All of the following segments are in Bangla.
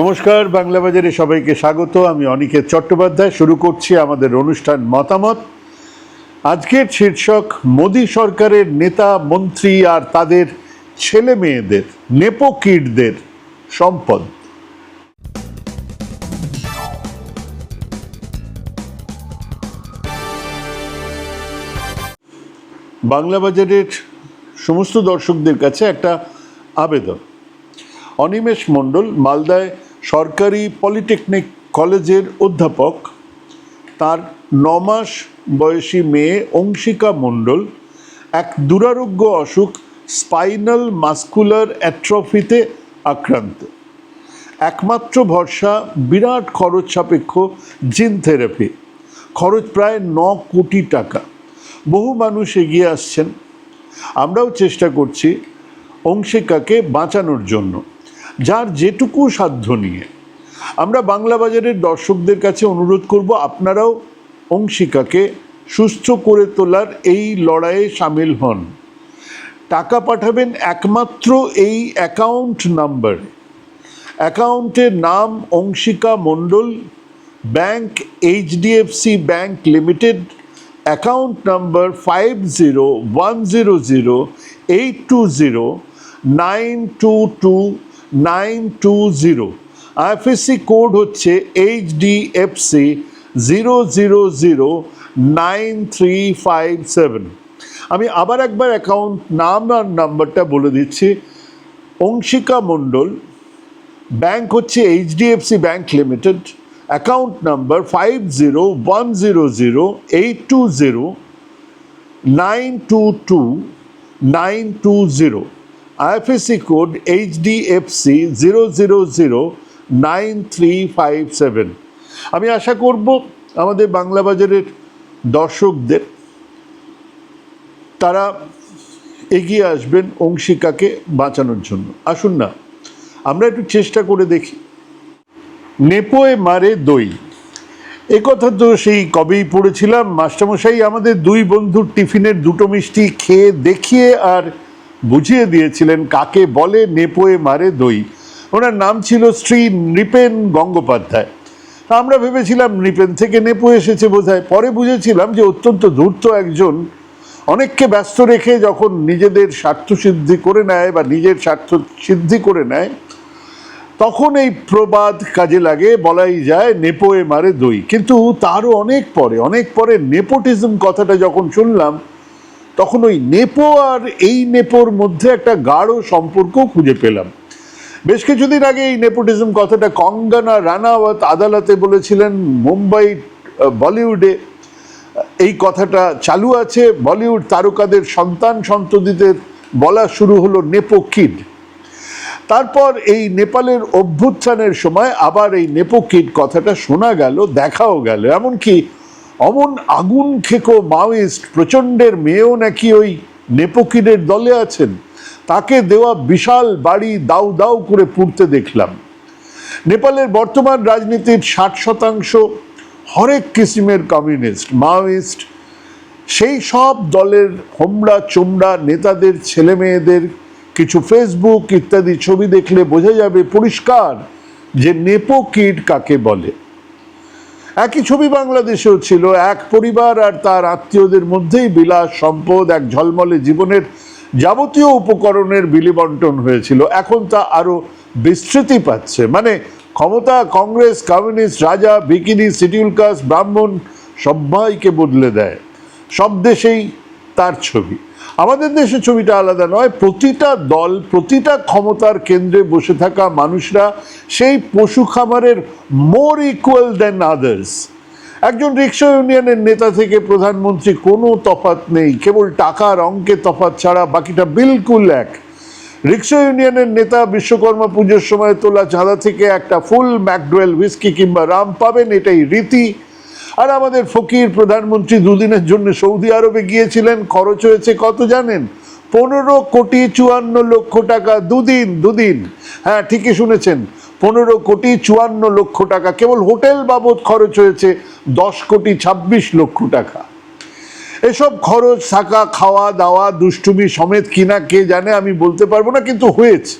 নমস্কার, বাংলা বাজারে সবাইকে স্বাগত। আমি অনিকেত চট্টোপাধ্যায়। শুরু করছি আমাদের অনুষ্ঠান মতামত। আজকের শীর্ষক, মোদী সরকারের নেতা, মন্ত্রী আর তাদের ছেলে মেয়েদের নেপো কিডদের সম্পদ। বাংলা বাজারের সমস্ত দর্শকদের কাছে একটা আবেদন। অনিমেষ মণ্ডল মালদায় সরকারি পলিটেকনিক কলেজের অধ্যাপক। তার নমাস বয়সী মেয়ে অংশিকা মণ্ডল এক দুরারোগ্য অসুখ স্পাইনাল মাস্কুলার অ্যাট্রফিতে আক্রান্ত। একমাত্র ভরসা বিরাট খরচ সাপেক্ষ জিন থেরাপি। খরচ প্রায় ন কোটি টাকা। বহু মানুষ এগিয়ে আসছেন। আমরাও চেষ্টা করছি অংশিকাকে বাঁচানোর জন্য। যার যেটুকু সাধ্য নিয়ে। আমরা বাংলা বাজারের দর্শকদের কাছে অনুরোধ করব, আপনারাও অংশিকাকে সুস্থ করে তোলার এই লড়াইয়ে সামিল হন। টাকা পাঠাবেন একমাত্র এই অ্যাকাউন্ট নাম্বার। অ্যাকাউন্টের নাম Anshika Mondal, bank HDFC bank limited, account number five zero one zero zero eight two zero nine two two nine two zero. IFSC code হচ্ছে H D F C zero zero zero nine three five seven আমি আবার একবার অ্যাকাউন্ট নাম আর নাম্বারটা বলে দিচ্ছি। অংশিকা মণ্ডল ব্যাংক হচ্ছে HDFC bank limited account number five zero one zero zero eight two zero nine two two nine two zero IFSC code HDFC zero zero zero nine three five seven. আমি আশা করব আমাদের বাংলা বাজারের দর্শকদের তারা এগিয়ে আসবেন অংশিকাকে বাঁচানোর জন্য। আসুন না, আমরা একটু চেষ্টা করে দেখি। নেপোয়ে মারে দই। কথা তো সেই কবেই পড়েছিলাম। মাস্টারমশাই, আমাদের দুই বন্ধুর টিফিনের দুটো মিষ্টি খেয়ে দেখিয়ে আর বুঝিয়ে দিয়েছিলেন, কাকে বলে নেপোয়ে মারে দই? ওনার নাম ছিল শ্রী নৃপেন গঙ্গোপাধ্যায়। আমরা ভেবেছিলাম নৃপেন থেকে নেপো এসেছে বোধহয়। পরে বুঝেছিলাম যে অত্যন্ত ধূর্ত একজন। অনেককে ব্যস্ত রেখে যখন নিজেদের স্বার্থ সিদ্ধি করে নেয় বা নিজের স্বার্থ সিদ্ধি করে নেয়, তখন এই প্রবাদ কাজে লাগে, বলাই যায় নেপোয়ে মারে দই। কিন্তু তারও অনেক পরে অনেক পরে নেপোটিজম কথাটা যখন শুনলাম তখন ওই নেপো আর এই নেপোর মধ্যে একটা গাঢ় সম্পর্ক খুঁজে পেলাম। বেশ কিছুদিন আগে এই নেপোটিজম কথাটা কঙ্গনা রানাওয়াত আদালতে বলেছিলেন, মুম্বাই বলিউডে এই কথাটা চালু আছে। বলিউড তারকাদের সন্তান সন্ততিদের বলা শুরু হলো নেপো কিড। তারপর এই নেপালের অভ্যুত্থানের সময় আবার এই নেপো কিড কথাটা শোনা গেল, দেখাও গেল। এমনকি অমন আগুন খেকো মাওয়িস্ট, প্রচণ্ডের মেয়েও নাকি ওই নেপো কিডের দলে আছেন। তাকে দেওয়া বিশাল বাড়ি দাউ দাউ করে পুড়তে দেখলাম। নেপালের বর্তমান রাজনীতির ষাট শতাংশ হরেক কিসিমের কমিউনিস্ট, মাওয়িস্ট। সেই সব দলের হোমড়া চোমড়া নেতাদের ছেলে মেয়েদের কিছু ফেসবুক ইত্যাদি ছবি দেখলে বোঝা যাবে পরিষ্কার যে নেপো কিড কাকে বলে। একই ছবি বাংলাদেশেও ছিল। এক পরিবার আর তার আত্মীয়দের মধ্যেই বিলাস সম্পদ, এক ঝলমলে জীবনের যাবতীয় উপকরণের বিলিবন্টন হয়েছিল। এখন তা আরও বিস্তৃতি পাচ্ছে। মানে ক্ষমতা, কংগ্রেস, কমিউনিস্ট, রাজা বিকিনি শিডিউল কাস্ট ব্রাহ্মণ সবাইকে বদলে দেয়। সব দেশেই তার ছবি। আমাদের দেশে ছবিটা আলাদা নয়, প্রতিটা দল, প্রতিটা ক্ষমতার কেন্দ্রে বসে থাকা মানুষরা সেই পশু খামারের মোর ইকুয়াল দেন আদার্স একজন রিক্সা ইউনিয়নের নেতা থেকে প্রধানমন্ত্রী কোনো তফাত নেই, কেবল টাকার অঙ্কে তফাত ছাড়া বাকিটা বিলকুল এক। রিক্সা ইউনিয়নের নেতা বিশ্বকর্মা পুজোর সময় তোলা চাঁদা থেকে একটা ফুল ম্যাকডোয়েল হুইস্কি কিংবা রাম পাবেন, এটাই রীতি। আর আমাদের ফকির প্রধানমন্ত্রী দুদিনের জন্য সৌদি আরবে গিয়েছিলেন, খরচ হয়েছে কত জানেন? পনেরো কোটি চুয়ান্ন লক্ষ টাকা দুদিন দুদিন। হ্যাঁ ঠিকই শুনেছেন। পনেরো কোটি চুয়ান্ন লক্ষ টাকা, কেবল হোটেল বাবদ খরচ হয়েছে দশ কোটি ছাব্বিশ লক্ষ টাকা। এসব খরচ, থাকা, খাওয়া, দাওয়া, দুষ্টুমি সমেত কিনা কে জানে আমি বলতে পারব না, কিন্তু হয়েছে।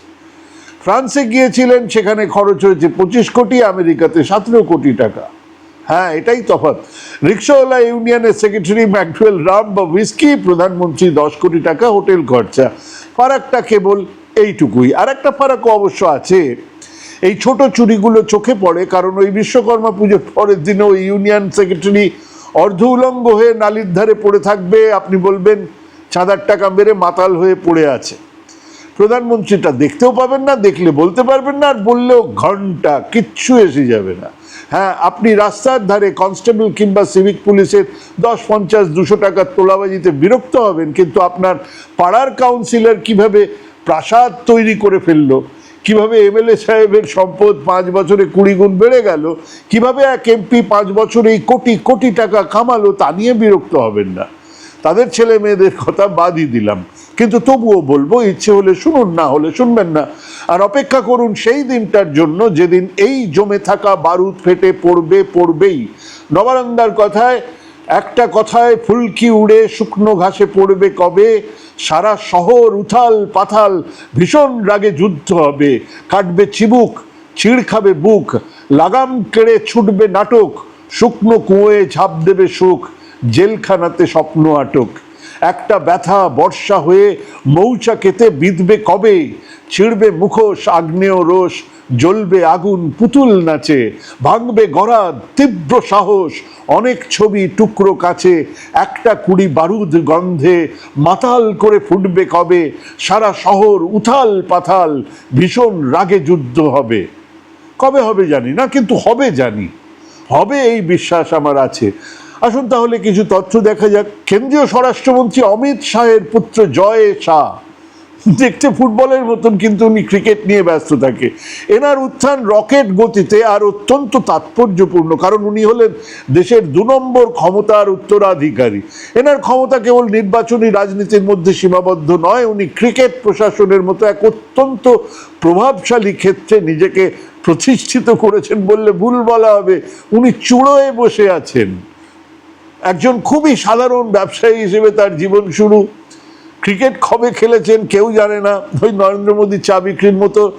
ফ্রান্সে গিয়েছিলেন, সেখানে খরচ হয়েছে পঁচিশ কোটি, আমেরিকাতে সতেরো কোটি টাকা। হ্যাঁ এটাই তফাৎ। রিক্সাওয়ালা ইউনিয়নের সেক্রেটারি ম্যাকডুয়েল রাম বা হুইস্কি, প্রধানমন্ত্রী দশ কোটি টাকা হোটেল খরচা। ফারাকটা কেবল এইটুকুই। আর একটা ফারাকও অবশ্য আছে। এই ছোট চুরিগুলো চোখে পড়ে, কারণ ওই বিশ্বকর্মা পুজোর পরের দিনে ওই ইউনিয়ন সেক্রেটারি অর্ধ উলঙ্গ হয়ে নালির ধারে পড়ে থাকবে। আপনি বলবেন, চাঁদার টাকা মেরে মাতাল হয়ে পড়ে আছে। প্রধানমন্ত্রীটা দেখতেও পাবেন না, দেখলে বলতে পারবেন না, আর বললেও ঘণ্টা কিচ্ছু এসে যাবে না। হ্যাঁ আপনি রাস্তার ধারে কনস্টেবল কিংবা সিভিক পুলিশের দশ, পঞ্চাশ, দুশো টাকার তোলাবাজিতে বিরক্ত হবেন, কিন্তু আপনার পাড়ার কাউন্সিলর কীভাবে প্রাসাদ তৈরি করে ফেলল, কীভাবে এমএলএ সাহেবের সম্পদ পাঁচ বছরে কুড়ি গুণ বেড়ে গেল, কীভাবে এক এমপি পাঁচ বছরে এই কোটি কোটি টাকা কামালো, তা নিয়ে বিরক্ত হবেন না। তাদের ছেলে মেয়েদের কথা বাদই দিলাম। কিন্তু তবুও বলব, ইচ্ছে হলে শুনুন, না হলে শুনবেন না। আর অপেক্ষা করুন সেই দিনটার জন্য, যেদিন এই জমে থাকা বারুদ ফেটে পড়বে, পড়বেই। নবানন্দার কথায়, একটা কথায় ফুলকি উড়ে শুকনো ঘাসে পড়বে কবে? সারা শহর উথাল পাথাল, ভীষণ রাগে যুদ্ধ হবে। কাটবে চিবুক চিড় খাবে বুক, লাগাম কেড়ে ছুটবে নাটক, শুকনো কুয়োয় ঝাঁপ দেবে সুখ জেলখানাতে স্বপ্ন আটক। একটা ব্যথা, বর্ষা হয়ে মৌচা মৌচাকেতে বিঁধবে কবে? ছিঁড়বে মুখোশ, আগ্নেয় রোষ, জ্বলবে আগুন, পুতুল নাচে, ভাঙবে গড়া, তীব্র সাহস, অনেক ছবি টুকরো কাছে, একটা কুড়ি বারুদ গন্ধে মাতাল করে ফুটবে কবে? সারা শহর উথাল পাথাল, ভীষণ রাগে যুদ্ধ হবে। কবে হবে জানি না, কিন্তু হবে জানি। হবে এই বিশ্বাস আমার আছে। আসুন তাহলে কিছু তথ্য দেখা যাক। কেন্দ্রীয় স্বরাষ্ট্রমন্ত্রী অমিত শাহের পুত্র জয় শাহ। দেখতে ফুটবলের মতন, কিন্তু উনি ক্রিকেট নিয়ে ব্যস্ত থাকে। এনার উত্থান রকেট গতিতে আর অত্যন্ত তাৎপর্যপূর্ণ, কারণ উনি হলেন দেশের দু নম্বর ক্ষমতার উত্তরাধিকারী। এনার ক্ষমতা কেবল নির্বাচনী রাজনীতির মধ্যে সীমাবদ্ধ নয়, উনি ক্রিকেট প্রশাসনের মতো এক অত্যন্ত প্রভাবশালী ক্ষেত্রে নিজেকে প্রতিষ্ঠিত করেছেন বললে ভুল বলা হবে। উনি চুড়োয় বসে আছেন। একজন খুবই সাধারণ ব্যবসায়ী হিসেবে তার জীবন শুরু। ক্রিকেট কবে খেলেছেন কেউ জানে না। ওই নরেন্দ্র মোদী চা বিক্রির মতো।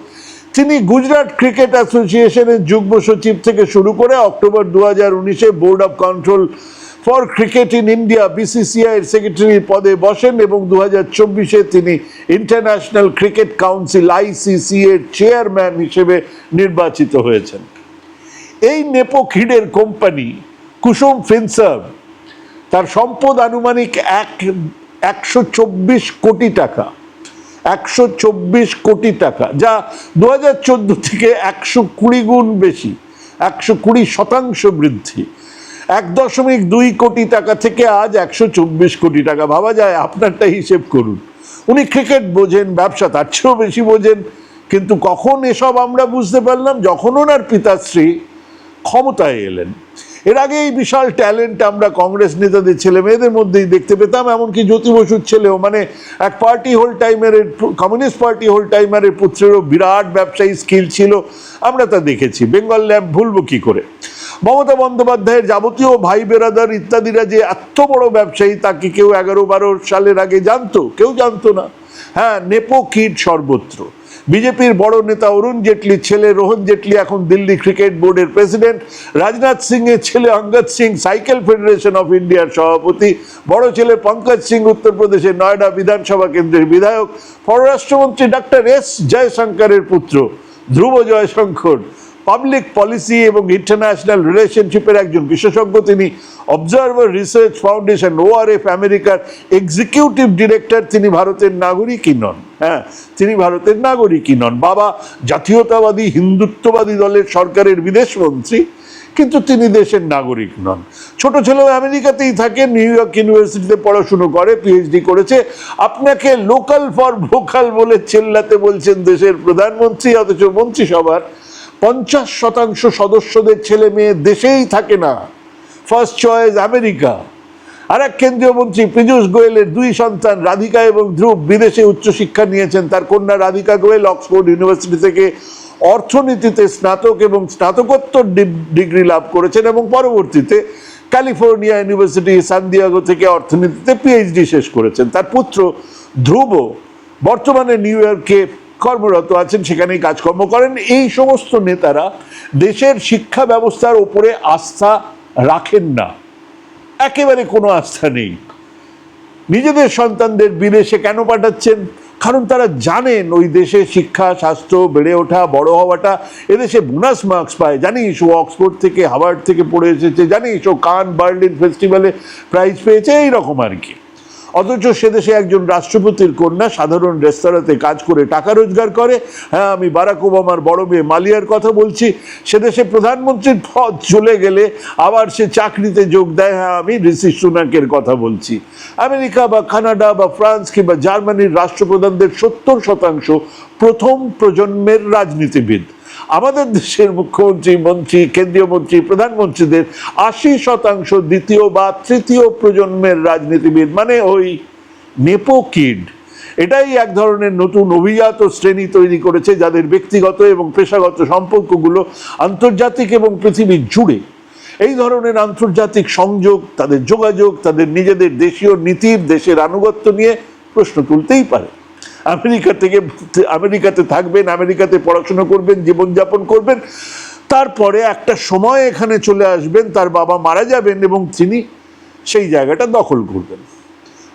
তিনি গুজরাট ক্রিকেট অ্যাসোসিয়েশনের যুগ্ম সচিব থেকে শুরু করে অক্টোবর দু হাজার উনিশে board of control for cricket in India BCCI এর সেক্রেটারি পদে বসেন এবং দু হাজার চব্বিশে তিনি ইন্টারন্যাশনাল ক্রিকেট কাউন্সিল আইসিসি এর চেয়ারম্যান হিসেবে নির্বাচিত হয়েছেন। এই নেপো খিডের কোম্পানি, কুসুম ফিনসার্ভ তার সম্পদ আনুমানিক এক, একশো চব্বিশ কোটি টাকা। একশো চব্বিশ কোটি টাকা, যা দু হাজার চোদ্দ থেকে একশো কুড়ি গুণ বেশি, একশো কুড়ি শতাংশ বৃদ্ধি। এক দশমিক দুই কোটি টাকা থেকে আজ একশো চব্বিশ কোটি টাকা। ভাবা যায়, আপনারটা হিসেব করুন। উনি ক্রিকেট বোঝেন, ব্যবসা তার চেয়েও বেশি বোঝেন, কিন্তু কখন এসব আমরা বুঝতে পারলাম? যখন ওনার পিতাশ্রী ক্ষমতায় এলেন। এর আগে এই বিশাল ট্যালেন্ট আমরা কংগ্রেস নেতাদের ছেলে মেয়েদের মধ্যেই দেখতে পেতাম, এমনকি জ্যোতি বসুর ছেলেও। মানে এক পার্টি হোল টাইমারের কমিউনিস্ট পার্টি হোল টাইমারের পুত্রেরও বিরাট ব্যবসায়ী স্কিল ছিল, আমরা তা দেখেছি। বেঙ্গল ল্যাব ভুলবো কি করে? মমতা বন্দ্যোপাধ্যায়ের যাবতীয় ভাই বেরাদার ইত্যাদিরা যে এত বড় ব্যবসায়ী, তাকে কেউ এগারো বারো সালের আগে জানতো? কেউ জানতো না। হ্যাঁ নেপো কিট সর্বত্র। বিজেপির বড় নেতা অরুণ জেটলি ছেলে রোহন জেটলি এখন দিল্লি ক্রিকেট বোর্ডের প্রেসিডেন্ট। রাজনাথ সিং এর ছেলে Angad Singh, Cycle Federation of ইন্ডিয়ার সভাপতি। বড় ছেলে পঙ্কজ সিং উত্তরপ্রদেশের নয়ডা বিধানসভা কেন্দ্রের বিধায়ক। পররাষ্ট্রমন্ত্রী ডাক্তার এস জয়শঙ্করের পুত্র, ধ্রুব জয়শঙ্কর। পাবলিক পলিসি এবং ইন্টারন্যাশনাল রিলেশনশিপের একজন বিশেষজ্ঞ তিনি অবজারভার রিসার্চ ফাউন্ডেশন ওআরএফ আমেরিকার এক্সিকিউটিভ ডিরেক্টর তিনি ভারতের নাগরিকই নন। হ্যাঁ তিনি ভারতের নাগরিকই নন। বাবা জাতীয়তাবাদী, হিন্দুত্ববাদী দলের সরকারের বিদেশ মন্ত্রী কিন্তু তিনি দেশের নাগরিক নন। ছোট ছেলেও আমেরিকাতেই থাকে, নিউ ইয়র্ক ইউনিভার্সিটিতে পড়াশুনো করে পিএইচডি করেছে। আপনাকে লোকাল ফর ভোকাল বলে চেল্লাতে বলছেন দেশের প্রধানমন্ত্রী, অথচ মন্ত্রিসভার পঞ্চাশ শতাংশ সদস্যদের ছেলে মেয়ে দেশেই থাকে না। First choice America. আর এক কেন্দ্রীয় মন্ত্রী পীযূষ গোয়েলের দুই সন্তান রাধিকা এবং ধ্রুব বিদেশে উচ্চশিক্ষা নিয়েছেন। তার কন্যা রাধিকা গোয়েল অক্সফোর্ড ইউনিভার্সিটি থেকে অর্থনীতিতে স্নাতক এবং স্নাতকোত্তর ডিগ্রি লাভ করেছেন এবং পরবর্তীতে ক্যালিফোর্নিয়া ইউনিভার্সিটি সানদিয়াগো থেকে অর্থনীতিতে পিএইচডি শেষ করেছেন। তার পুত্র ধ্রুব বর্তমানে নিউ ইয়র্কে কর্মরত আছেন, সেখানেই কাজকর্ম করেন। এই সমস্ত নেতারা দেশের শিক্ষা ব্যবস্থার ওপরে আস্থা রাখেন না। একেবারে কোনো আস্থা নেই। নিজেদের সন্তানদের বিদেশে কেন পাঠাচ্ছেন? কারণ তারা জানেন ওই দেশে শিক্ষা, স্বাস্থ্য বেড়ে ওঠা, বড় হওয়াটা, এদেশে বোনাস মার্কস পায়। জানিস, ও অক্সফোর্ড থেকে হাওয়ার্ড থেকে পড়ে এসেছে। জানিস, ও কান বার্লিন ফেস্টিভ্যালে প্রাইজ পেয়েছে এইরকম আর কি। অথচ সে দেশে একজন রাষ্ট্রপতির কন্যা সাধারণ রেস্তোরাঁতে কাজ করে টাকা রোজগার করে। হ্যাঁ আমি বারাক ওবামার বড় মেয়ে মালিয়ার কথা বলছি। সে দেশে প্রধানমন্ত্রীর পদ চলে গেলে আবার সে চাকরিতে যোগ দেয়। হ্যাঁ আমি ঋষি সুনাকের কথা বলছি। আমেরিকা বা কানাডা বা ফ্রান্স কিংবা জার্মানির রাষ্ট্রপ্রধানদের সত্তর শতাংশ প্রথম প্রজন্মের রাজনীতিবিদ। আমাদের দেশের মুখ্যমন্ত্রী, মন্ত্রী, কেন্দ্রীয় মন্ত্রী, প্রধানমন্ত্রীদের আশি শতাংশ দ্বিতীয় বা তৃতীয় প্রজন্মের রাজনীতিবিদ মানে ওই নেপো কিড। এটাই এক ধরনের নতুন অভিজাত শ্রেণি তৈরি করেছে, যাদের ব্যক্তিগত এবং পেশাগত সম্পর্কগুলো আন্তর্জাতিক এবং পৃথিবী জুড়ে। এই ধরনের আন্তর্জাতিক সংযোগ, তাদের যোগাযোগ, তাদের নিজেদের দেশীয় নীতির, দেশের আনুগত্য নিয়ে প্রশ্ন তুলতেই পারে। আমেরিকা থেকে আমেরিকাতে থাকবেন, আমেরিকাতে পড়াশোনা করবেন, জীবনযাপন করবেন। তারপরে একটা সময় এখানে চলে আসবেন, তার বাবা মারা যাবেন এবং তিনি সেই জায়গাটা দখল করবেন।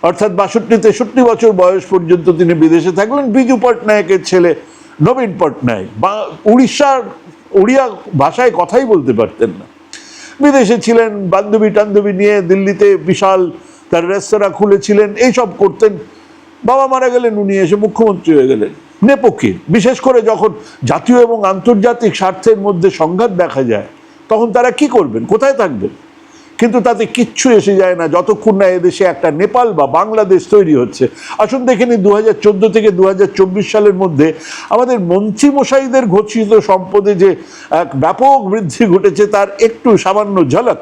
অর্থাৎ বাষট্টি, তেষট্টি বছর বয়স পর্যন্ত তিনি বিদেশে থাকলেন। বিজু পটনায়কের ছেলে নবীন পটনায়ক। বা উড়িষ্যার, উড়িয়া ভাষায় কথাই বলতে পারতেন না। বিদেশে ছিলেন বান্ধবী টান্ধবী নিয়ে দিল্লিতে বিশাল তার রেস্তোরাঁ খুলেছিলেন, এইসব করতেন। বাবা মারা গেলেন, উনি এসে মুখ্যমন্ত্রী হয়ে গেলেন। নেপোকে বিশেষ করে যখন জাতীয় এবং আন্তর্জাতিক স্বার্থের মধ্যে সংঘাত দেখা যায়, তখন তারা কি করবেন? কোথায় থাকবেন? কিন্তু তাতে কিচ্ছু এসে যায় না, যতক্ষণ না এদেশে একটা নেপাল বা বাংলাদেশ তৈরি হচ্ছে। আসুন দেখে নিই দু হাজার চোদ্দ থেকে দু সালের মধ্যে আমাদের মন্ত্রী মশাইদের ঘোষিত সম্পদে যে এক ব্যাপক বৃদ্ধি ঘটেছে, তার একটু সামান্য ঝলক।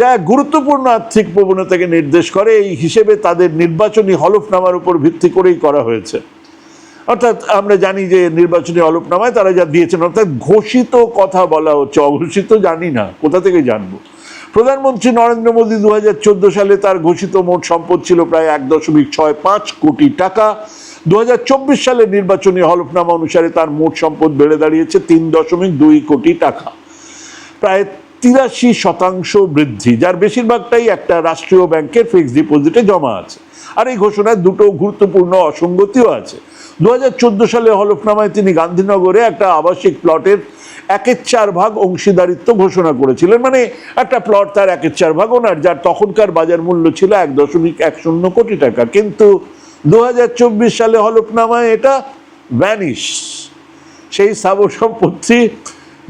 যা গুরুত্বপূর্ণ আর্থিক প্রবণতাকে নির্দেশ করে, এই হিসেবে তাদের নির্বাচনী হলফনামার উপর ভিত্তি করেই করা হয়েছে। অর্থাৎ আমরা জানি যে নির্বাচনী হলফনামায় তারা যা দিয়েছেন, অর্থাৎ ঘোষিত কথা বলা হচ্ছে, অঘোষিত জানি না, কোথা থেকে জানব? প্রধানমন্ত্রী নরেন্দ্র মোদী দু হাজার চোদ্দ সালে তার ঘোষিত মোট সম্পদ ছিল প্রায় এক দশমিক ছয় পাঁচ কোটি টাকা। দু সালের নির্বাচনী হলফনামা অনুসারে তার মোট সম্পদ বেড়ে দাঁড়িয়েছে তিন দশমিক দুই কোটি টাকা। প্রায় তিরাশি শতাংশ বৃদ্ধি, যার বেশিরভাগটাই একটা রাষ্ট্রীয় ব্যাংকের ফিক্সড ডিপোজিটে জমা আছে। আর এই ঘোষণায় দুটো গুরুত্বপূর্ণ অসঙ্গতিও আছে। দু হাজার চোদ্দ সালে হলফনামায় তিনি গান্ধীনগরে একটা আবাসিক প্লটের একের চার ভাগ অংশীদারিত্ব ঘোষণা করেছিলেন। মানে একটা প্লট তার একের চার ভাগ ওনার, যার তখনকার বাজার মূল্য ছিল এক দশমিক এক শূন্য কোটি টাকা। কিন্তু দু হাজার চব্বিশ সালে হলফনামায় এটা ভ্যানিশ সেই স্থাবর সম্পত্তি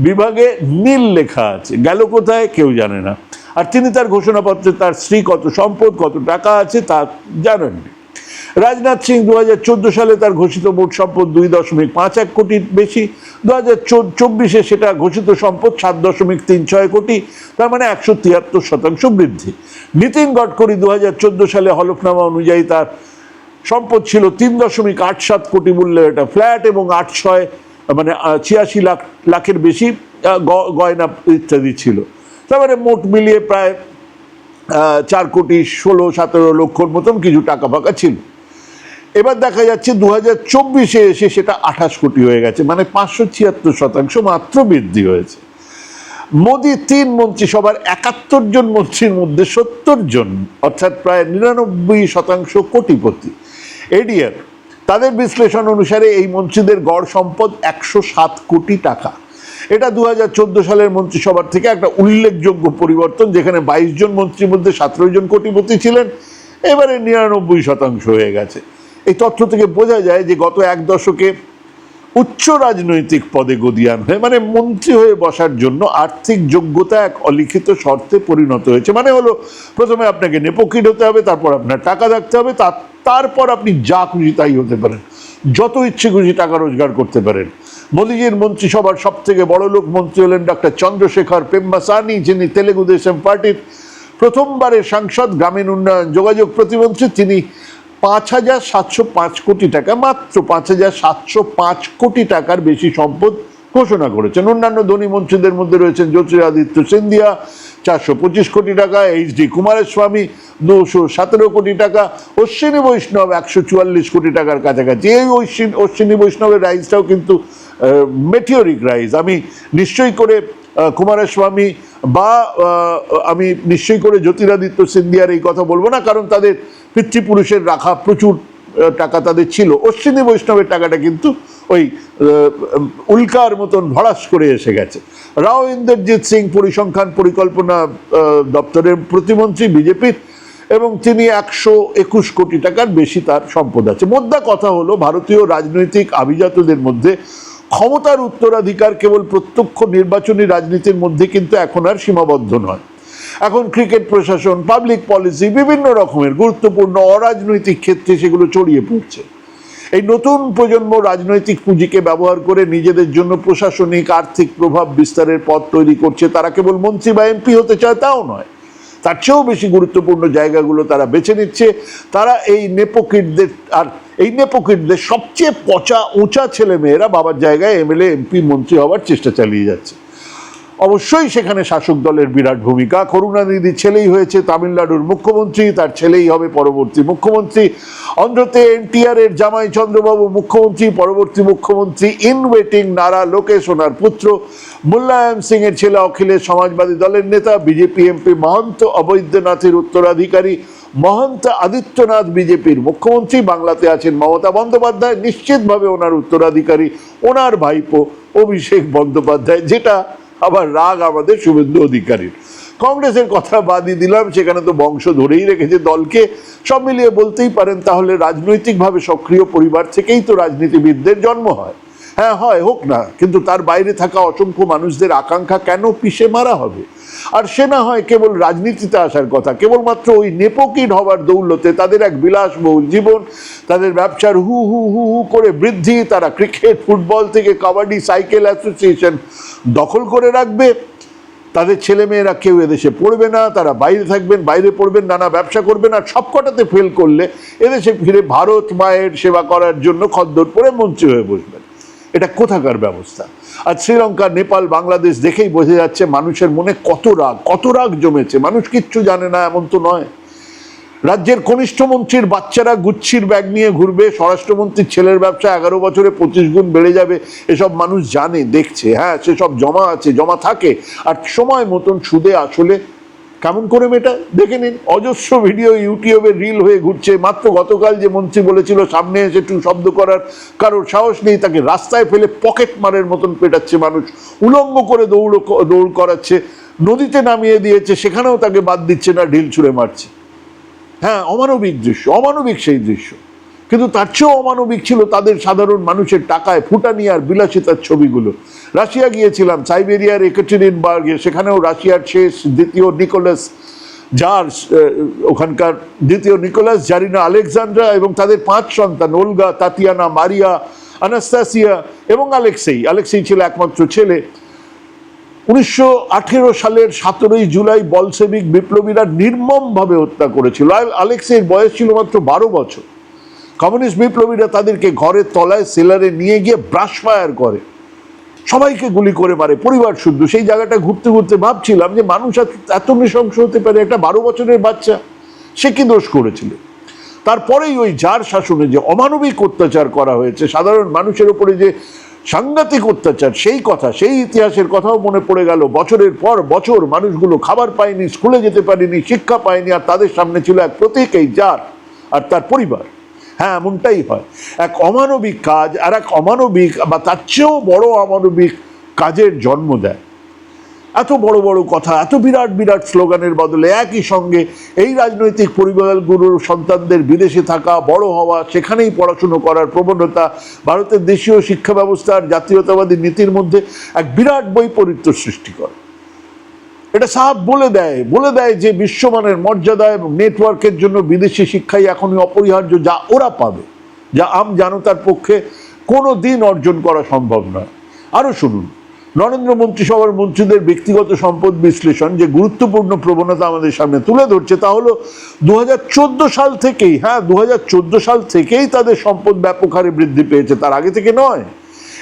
বিভাগে নীল লেখা আছে। গেল কোথায় কেউ জানে না। আর তিনি তার ঘোষণাপত্রে তার স্ত্রী কত সম্পদ, কত টাকা আছে তা জানেননি রাজনাথ সিং দুহাজার চোদ্দ সালে তার ঘোষিত মোট সম্পদ দুই দশমিক পাঁচ এক কোটির বেশি। দু হাজার চব্বিশে সেটা ঘোষিত সম্পদ সাত দশমিক তিন ছয় কোটি, তার মানে একশো তিয়াত্তর শতাংশ বৃদ্ধি। নীতিন গডকরি দু হাজার চোদ্দ সালে হলফনামা অনুযায়ী তার সম্পদ ছিল তিন দশমিক আট সাত কোটি মূল্যের এটা ফ্ল্যাট এবং আট ছয় মানে ছিয়াশি লাখ, লাখের বেশি গয়না ইত্যাদি ছিল। তারপরে মোট মিলিয়ে প্রায় চার কোটি ষোলো, সতেরো লক্ষর মতন কিছু টাকা ফাঁকা ছিল। এবার দেখা যাচ্ছে দু হাজার চব্বিশে এসে সেটা আঠাশ কোটি হয়ে গেছে মানে পাঁচশো ছিয়াত্তর শতাংশ মাত্র বৃদ্ধি হয়েছে। মোদি তিন মন্ত্রিসভার একাত্তর জন মন্ত্রীর মধ্যে সত্তর জন, অর্থাৎ প্রায় নিরানব্বই শতাংশ কোটিপতি। এডিআর তাদের বিশ্লেষণ অনুসারে এই মন্ত্রীদের গড় সম্পদ একশো সাত কোটি টাকা। এটা দু হাজার চোদ্দ সালের মন্ত্রিসভার থেকে একটা উল্লেখযোগ্য পরিবর্তন, যেখানে বাইশ জন মন্ত্রীর মধ্যে সতেরো জন কোটিপতি ছিলেন, এবারে নিরানব্বই শতাংশ হয়ে গেছে। এই তথ্য থেকে বোঝা যায় যে গত এক দশকে উচ্চ রাজনৈতিক পদে গদিয়ান হয়ে মানে মন্ত্রী হয়ে বসার জন্য আর্থিক যোগ্যতা এক অলিখিত শর্তে পরিণত হয়েছে। মানে হলো, প্রথমে আপনাকে নেপোকিট হতে হবে, তারপর আপনার টাকা থাকতে হবে, তা- তারপর আপনি যা খুশি তাই হতে পারেন। যত ইচ্ছে খুশি টাকা রোজগার করতে পারেন। মোদীজির মন্ত্রিসভার সব থেকে বড় লোক মন্ত্রী হলেন ডক্টর চন্দ্রশেখর পেম্বাসানি, যিনি তেলেগু দেশম পার্টির প্রথমবারের সাংসদ, গ্রামীণ উন্নয়ন যোগাযোগ প্রতিমন্ত্রী। তিনি পাঁচ হাজার সাতশো পাঁচ কোটি টাকা মাত্র পাঁচ হাজার সাতশো পাঁচ কোটি টাকার বেশি সম্পদ ঘোষণা করেছেন। অন্যান্য ধনী মন্ত্রীদের মধ্যে রয়েছেন জ্যোতিরাদিত্য সিন্ধিয়া, চারশো পঁচিশ কোটি টাকা, এইচ ডি কুমারস্বামী, দুশো সতেরো কোটি টাকা, অশ্বিনী বৈষ্ণব, একশো চুয়াল্লিশ কোটি টাকার কাছাকাছি। এই অশ্বিনী অশ্বিনী বৈষ্ণবের রাইজটাও কিন্তু মেটিওরিক রাইজ আমি নিশ্চয়ই করে কুমারস্বামী বা আমি নিশ্চয়ই করে জ্যোতিরাদিত্য সিন্ধিয়ার এই কথা বলব না, কারণ তাদের পিতৃপুরুষের রাখা প্রচুর টাকা তাদের ছিল। অশ্বিনী বৈষ্ণবের টাকাটা কিন্তু ওই উল্কার মতন ভরাস করে এসে গেছে। রাও ইন্দ্রজিৎ সিং পরিসংখ্যান পরিকল্পনা দপ্তরের প্রতিমন্ত্রী, বিজেপির, এবং তিনি একশো একুশ কোটি টাকার বেশি তার সম্পদ আছে। মোদ্দা কথা হলো, ভারতীয় রাজনৈতিক আভিজাতদের মধ্যে ক্ষমতার উত্তরাধিকার কেবল প্রত্যক্ষ নির্বাচনী রাজনীতির মধ্যে কিন্তু এখন আর সীমাবদ্ধ নয়। এখন ক্রিকেট প্রশাসন, পাবলিক পলিসি বিভিন্ন রকমের গুরুত্বপূর্ণ অরাজনৈতিক ক্ষেত্রে সেগুলো ছড়িয়ে পড়ছে। এই নতুন প্রজন্ম রাজনৈতিক পুঁজিকে ব্যবহার করে নিজেদের জন্য প্রশাসনিক আর্থিক প্রভাব বিস্তারের পথ তৈরি করছে। তারা কেবল মন্ত্রী বা এমপি হতে চায় তাও নয়। তার চেয়েও বেশি গুরুত্বপূর্ণ জায়গাগুলো তারা বেছে নিচ্ছে। তারা এই নেপোকিটদের আর এই নেপোকিটদের সবচেয়ে পচা, উঁচা ছেলেমেয়েরা বাবার জায়গায় এমএলএ, এমপি, মন্ত্রী হওয়ার চেষ্টা চালিয়ে যাচ্ছে। অবশ্যই সেখানে শাসক দলের বিরাট ভূমিকা। করুণানিধি ছেলেই হয়েছে তামিলনাড়ুর মুখ্যমন্ত্রী, তার ছেলেই হবে পরবর্তী মুখ্যমন্ত্রী। অন্ধ্রতে এনটিআর এর জামাই চন্দ্রবাবু মুখ্যমন্ত্রী, পরবর্তী মুখ্যমন্ত্রী ইন ওয়েটিং নারা লোকেশ ওনার পুত্র। মুল্লায়ম সিং এর ছেলে অখিলেশ সমাজবাদী দলের নেতা, বিজেপি এমপি মহন্ত অবৈদ্যনাথের উত্তরাধিকারী মহন্ত আদিত্যনাথ বিজেপির মুখ্যমন্ত্রী। বাংলাতে আছেন মমতা বন্দ্যোপাধ্যায়, নিশ্চিতভাবে ওনার উত্তরাধিকারী, ওনার ভাইপো অভিষেক বন্দ্যোপাধ্যায়, যেটা আবার রাগ আমাদের শুভেন্দু অধিকারীর। কংগ্রেসের কথা বাদই দিলাম, সেখানে তো বংশ ধরেই রেখেছে দলকে। সব মিলিয়ে বলতেই পারেন, তাহলে রাজনৈতিকভাবে সক্রিয় পরিবার থেকেই তো রাজনীতিবিদদের জন্ম হয়। হ্যাঁ হয়, হোক না। কিন্তু তার বাইরে থাকা অসংখ্য মানুষদের আকাঙ্ক্ষা কেন পিষে মারা হবে? আর সে না হয় কেবল রাজনীতিতে আসার কথা, কেবলমাত্র ওই নেপোকিট হওয়ার দৌলতে তাদের এক বিলাসবহুল জীবন, তাদের ব্যবসার হু হু হু হু করে বৃদ্ধি, তারা ক্রিকেট, ফুটবল থেকে কাবাডি, সাইকেল অ্যাসোসিয়েশন দখল করে রাখবে। তাদের ছেলেমেয়েরা কেউ এদেশে পড়বে না, তারা বাইরে থাকবেন, বাইরে পড়বেন, নানা ব্যবসা করবেন, আর সবকটাতে ফেল করলে এদেশে ফিরে ভারত মায়ের সেবা করার জন্য খদ্দর পরে মন্ত্রী হয়ে বসবেন। এটা কোথাকার ব্যবস্থা? আর শ্রীলঙ্কা, নেপাল, বাংলাদেশ দেখেই বোঝা যাচ্ছে মানুষের মনে কত রাগ কত রাগ জমেছে। মানুষ কিচ্ছু জানে না, এমন তো নয়। রাজ্যের কনিষ্ঠ মন্ত্রীর বাচ্চারা গুচ্ছির ব্যাগ নিয়ে ঘুরবে, স্বরাষ্ট্রমন্ত্রীর ছেলের ব্যবসা এগারো বছরে পঁচিশ গুণ বেড়ে যাবে, এসব মানুষ জানে, দেখছে। হ্যাঁ সেসব জমা আছে, জমা থাকে। আর সময় মতন সুদে আসলে কেমন করে মেটা দেখে নিন। অজস্র ভিডিও ইউটিউবে রিল হয়ে ঘুরছে। মাত্র গতকাল যে মন্ত্রী বলেছিল, সামনে এসে একটু শব্দ করার কারোর সাহস নেই, তাকে রাস্তায় ফেলে পকেট মারের মতন পেটাচ্ছে মানুষ, উলঙ্গ করে দৌড় দৌড় করাচ্ছে, নদীতে নামিয়ে দিয়েছে, সেখানেও তাকে বাদ দিচ্ছে না, ঢিল ছুঁড়ে মারছে। হ্যাঁ অমানবিক দৃশ্য, অমানবিক সেই দৃশ্য। কিন্তু তার চেয়েও অমানবিক ছিল তাদের সাধারণ মানুষের টাকায় ফুটানি আর বিলাসিতার ছবিগুলো। রাশিয়া গিয়েছিলাম, সাইবেরিয়ার একেটেরিনবার্গে, সেখানেও রাশিয়ার শেষ দ্বিতীয় নিকোলাস যার ওখানকার দ্বিতীয় নিকোলাস জারিনা আলেকজান্ড্রা এবং তাদের পাঁচ সন্তান, ওলগা, তাতিয়ানা, মারিয়া, আনাস্তাসিয়া এবং আলেক্সেই। আলেক্সেই ছিল একমাত্র ছেলে। উনিশশো আঠেরো সালের সতেরোই জুলাই বলসেবিক বিপ্লবীরা নির্মমভাবে হত্যা করেছিল। আলেক্সের বয়স ছিল মাত্র বারো বছর। কমিউনিস্ট বিপ্লবীরা তাদেরকে ঘরের তলায়, সেলারে নিয়ে গিয়ে ব্রাশ ফায়ার করে। সবাইকে গুলি করে মারে, পরিবার শুদ্ধ। সেই জায়গাটা ঘুরতে ঘুরতে ভাবছিলাম যে মানুষ এত- নৃশংস হতে পারে, একটা বারো বছরের বাচ্চা, সে কি দোষ করেছিল? তারপরেই ওই যার শাসনে যে অমানবিক অত্যাচার করা হয়েছে, সাধারণ মানুষের উপরে যে সাংঘাতিক অত্যাচার, সেই কথা, সেই ইতিহাসের কথাও মনে পড়ে গেল। বছরের পর বছর মানুষগুলো খাবার পায়নি, স্কুলে যেতে পারেনি, শিক্ষা পায়নি, আর তাদের সামনে ছিল এক প্রতীক, এই যার আর তার পরিবার। হ্যাঁ এমনটাই হয়। এক অমানবিক কাজ, আর এক অমানবিক বা তার চেয়েও বড় অমানবিক কাজের জন্ম দেয়। এত বড় বড় কথা, এত বিরাট বিরাট স্লোগানের বদলে একই সঙ্গে এই রাজনৈতিক পরিবারগুলোর সন্তানদের বিদেশে থাকা, বড় হওয়া, সেখানেই পড়াশুনো করার প্রবণতা, ভারতের দেশীয় শিক্ষা ব্যবস্থার জাতীয়তাবাদী নীতির মধ্যে এক বিরাট বৈপরীত্য সৃষ্টি করে। এটা সাহাব বলে দেয় বলে দেয় যে বিশ্বমানের মর্যাদা এবং নেটওয়ার্কের জন্য বিদেশি শিক্ষাই এখনই অপরিহার্য যা ওরা পাবে, যা আম জনতার পক্ষে কোনো দিন অর্জন করা সম্ভব নয়। আরও শুনুন, নরেন্দ্র মন্ত্রিসভার মন্ত্রীদের ব্যক্তিগত সম্পদ বিশ্লেষণ যে গুরুত্বপূর্ণ প্রবণতা আমাদের সামনে তুলে ধরছে তা হলো দু হাজার চোদ্দ সাল থেকেই হ্যাঁ দু হাজার চোদ্দ সাল থেকেই তাদের সম্পদ ব্যাপক হারে বৃদ্ধি পেয়েছে, তার আগে থেকে নয়।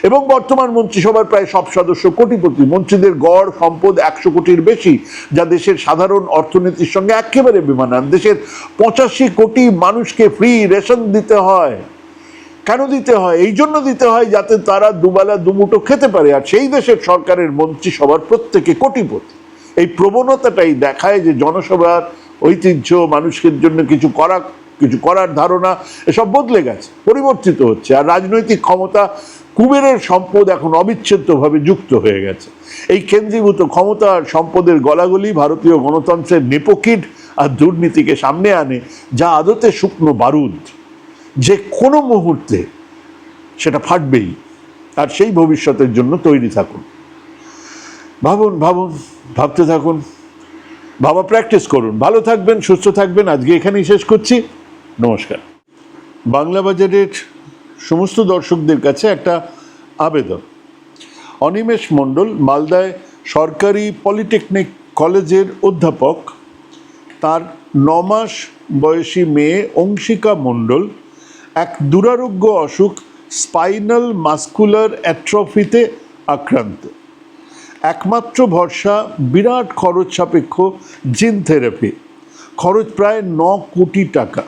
এবং বর্তমান মন্ত্রিসভার প্রায় সব সদস্য কোটিপতি। মন্ত্রীদের গড় সম্পদ একশো কোটির বেশি, যা দেশের সাধারণ অর্থনীতির সঙ্গে একেবারে বিমানান। দেশের পঁচাশি কোটি মানুষকে ফ্রি রেশন দিতে হয়। কেন দিতে হয়? এই জন্য দিতে হয় যাতে তারা দুবেলা দুমুটো খেতে পারে। আর সেই দেশের সরকারের মন্ত্রিসভার প্রত্যেকে কোটিপতি। এই প্রবণতাটাই দেখায় যে জনসভার ঐতিহ্য, মানুষের জন্য কিছু করা কিছু করার ধারণা এসব বদলে গেছে, পরিবর্তিত হচ্ছে। আর রাজনৈতিক ক্ষমতা কুবেরের সম্পদ এখন অবিচ্ছেদ্যভাবে যুক্ত হয়ে গেছে। এই কেন্দ্রীভূত ক্ষমতা সম্পদের গলাগলি ভারতীয় গণতন্ত্রের নেপোকিট আর দুর্নীতিকে সামনে আনে, যা আদতে শুকনো বারুদ। যে কোনো মুহূর্তে সেটা ফাটবেই, আর সেই ভবিষ্যতের জন্য তৈরি থাকুন। ভাবুন ভাবুন, ভাবতে থাকুন। ভাবা প্র্যাকটিস করুন। ভালো থাকবেন, সুস্থ থাকবেন। আজকে এখানেই শেষ করছি। নমস্কার। বাংলা বাজারের সমস্ত দর্শকদের কাছে একটা আবেদন। অনিমেষ মণ্ডল, মালদায় সরকারি পলিটেকনিক কলেজের অধ্যাপক, তার ন মাস বয়সী মেয়ে অংশিকা মণ্ডল, এক দুরারোগ্য অসুখ স্পাইনাল মাস্কুলার অ্যাট্রফিতে আক্রান্ত। একমাত্র ভরসা, বিরাট খরচ সাপেক্ষ জিন থেরাপি। খরচ প্রায় ন কোটি টাকা।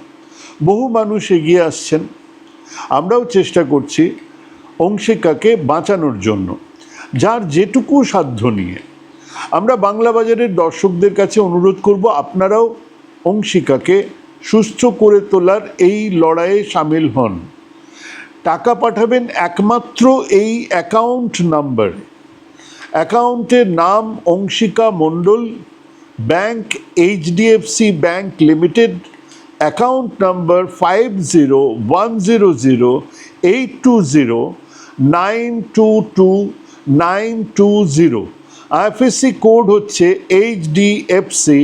বহু মানুষ এগিয়ে আসছেন। আমরাও চেষ্টা করছি অংশিকাকে বাঁচানোর জন্য, যার যেটুকু সাধ্য নিয়ে। আমরা বাংলা বাজারের দর্শকদের কাছে অনুরোধ করব, আপনারাও অংশিকাকে সুস্থ করে তোলার এই লড়াইয়ে সামিল হন। টাকা পাঠাবেন একমাত্র এই অ্যাকাউন্ট নাম্বার। অ্যাকাউন্টের নাম Anshika Mondal, bank, HDFC bank limited account number five zero one zero zero eight two zero nine two two nine two zero IFSC code হচ্ছে HDFC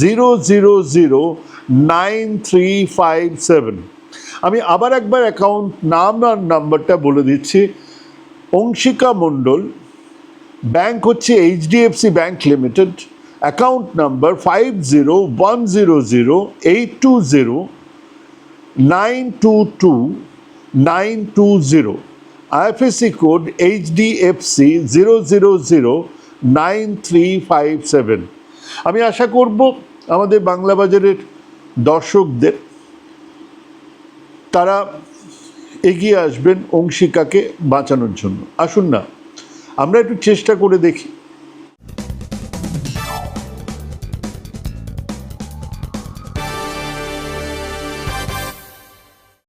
zero zero zero nine three five seven আমি আবার একবার অ্যাকাউন্ট নাম আর নাম্বারটা বলে দিচ্ছি। অংশিকা মণ্ডল, ব্যাংক হচ্ছে HDFC bank limited account number five zero one zero zero eight two zero nine two two nine two zero IFSC code HDFC zero zero zero nine three five seven আমি আশা করব আমাদের বাংলা বাজারের দর্শকদের তারা এগিয়ে আসবেন অংশিকাকে বাঁচানোর জন্য। আসুন না, আমরা একটু চেষ্টা করে দেখি।